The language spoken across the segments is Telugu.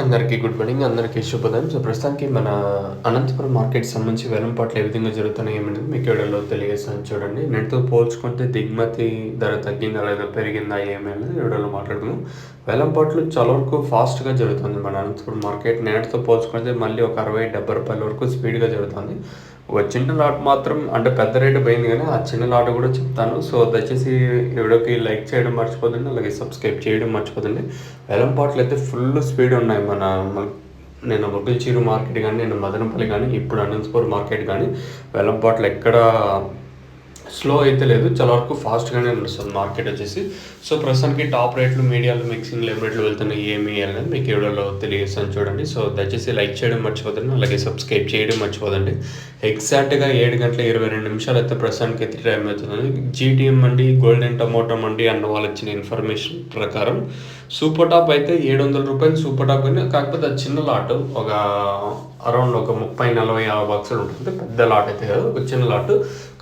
అందరికీ గుడ్ మార్నింగ్ అందరికీ శుభోదయం. సో ప్రస్తుతానికి మన అనంతపురం మార్కెట్ సంబంధించి వేలంపాట్లు ఏ విధంగా జరుగుతున్నాయి ఏమిటి మీకు వీడియోలో తెలియజేస్తాను. చూడండి నెట్తో పోల్చుకుంటే దిగుమతి ధర తగ్గిందా లేదా పెరిగిందా ఏమేమి వీడియోలో మాట్లాడుకుందాం. వేలంపాట్లు చాలా వరకు ఫాస్ట్గా జరుగుతుంది మన అనంతపురం మార్కెట్. నేటితో పోల్చుకుంటే మళ్ళీ ఒక అరవై డెబ్బై రూపాయల వరకు స్పీడ్గా జరుగుతుంది. చిన్న లాట్ మాత్రం అంటే పెద్ద రేటు పోయింది కానీ ఆ చిన్న లాట్ కూడా చెప్తాను. సో దయచేసి ఎవడోకి లైక్ చేయడం మర్చిపోదండి అలాగే సబ్స్క్రైబ్ చేయడం మర్చిపోదండి. వేలంపాట్లు అయితే ఫుల్ స్పీడ్ ఉన్నాయి. మన నేను నేను చీరు మార్కెట్ కానీ నేను మదనపల్లి కానీ ఇప్పుడు అనంతపూర్ మార్కెట్ కానీ వేలంపాట్లు ఎక్కడ స్లో అయితే లేదు చాలా వరకు ఫాస్ట్గానే నడుస్తుంది మార్కెట్ వచ్చేసి. సో ప్రస్తుతానికి టాప్ రేట్లు మీడియాలు మిక్సింగ్ ఏం రేట్లు వెళ్తున్నాయి ఏమి అనేది మీకు ఈ తెలియజేస్తాను చూడండి. సో దయచేసి లైక్ చేయడం మర్చిపోదండి అలాగే సబ్స్క్రైబ్ చేయడం మర్చిపోదండి. ఎగ్జాక్ట్గా ఏడు గంటల ఇరవై రెండు నిమిషాలు అయితే ప్రస్తుతానికి అయితే టైం అవుతుంది. GTM Mandi golden tomato Mandi అన్న వాళ్ళు ఇచ్చిన ఇన్ఫర్మేషన్ ప్రకారం సూపర్ టాప్ అయితే ఏడు వందల రూపాయలు సూపర్ టాప్ కానీ కాకపోతే అది చిన్న లాట్ ఒక అరౌండ్ ఒక ముప్పై నలభై యాభై బాక్సులు ఉంటుంది పెద్ద లాట్ అయితే కాదు ఒక చిన్న లాట్.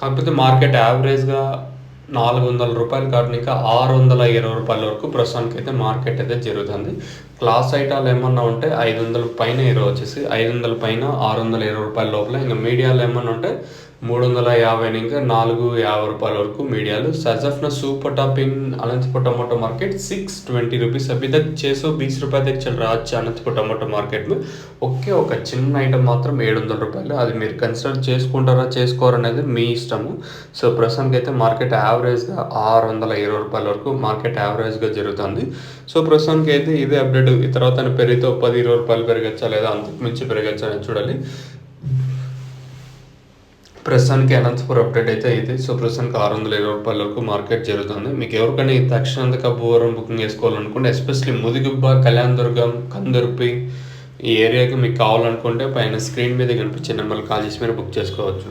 కాకపోతే మార్కెట్ యావరేజ్గా నాలుగు వందల రూపాయలు కాకుండా ఇంకా ఆరు వందల ఇరవై రూపాయల వరకు ప్రస్తుతానికి అయితే మార్కెట్ అయితే జరుగుతుంది. క్లాస్ ఐటాలు ఏమన్నా ఉంటే ఐదు వందల పైన ఇరవై వచ్చేసి ఐదు వందల పైన ఆరు వందల ఇరవై రూపాయల లోపల ఇంకా మీడియాలు ఏమన్నా ఉంటే మూడు వందల యాభై ఇంకా నాలుగు యాభై రూపాయల వరకు మీడియాలు సజఫ్న super top in Anantapur tomato market six twenty rupees अभी तक छः सौ बीस रुपये तक चल रहा है అనంతపురం టమాటో మార్కెట్ ఒకే ఒక చిన్న ఐటమ్ మాత్రం ఏడు వందల రూపాయలు అది మీరు కన్సిడర్ చేసుకుంటారా చేసుకోరు అనేది మీ ఇష్టము సో ప్రస్తుతానికి అయితే మార్కెట్ యావరేజ్గా ఆరు వందల ఇరవై రూపాయల వరకు మార్కెట్ యావరేజ్గా జరుగుతుంది సో ప్రస్తుతానికి అయితే ఇదే అప్డేట్ ఈ తర్వాత పెరిగితే ఒక పది ఇరవై రూపాయలు పెరగచ్చా లేదా అంతకు మించి పెరగచ్చా అనేది చూడాలి ప్రస్తుతానికి అనంతపురం అప్డేట్ అయితే ఇది సో ప్రస్తుతానికి ఆరు వందల ఇరవై రూపాయల వరకు మార్కెట్ జరుగుతుంది. మీకు ఎవరికైనా ఈ తక్షణంతక బుకింగ్ చేసుకోవాలనుకుంటే ఎస్పెషల్లీ ముదిగుబ్బ కళ్యాణ్ దుర్గం కందుర్పి ఈ ఏరియాకి మీకు కావాలనుకుంటే పైన స్క్రీన్ మీద కనిపించే నెంబర్లు కాల్ చేసి మీరు బుక్ చేసుకోవచ్చు.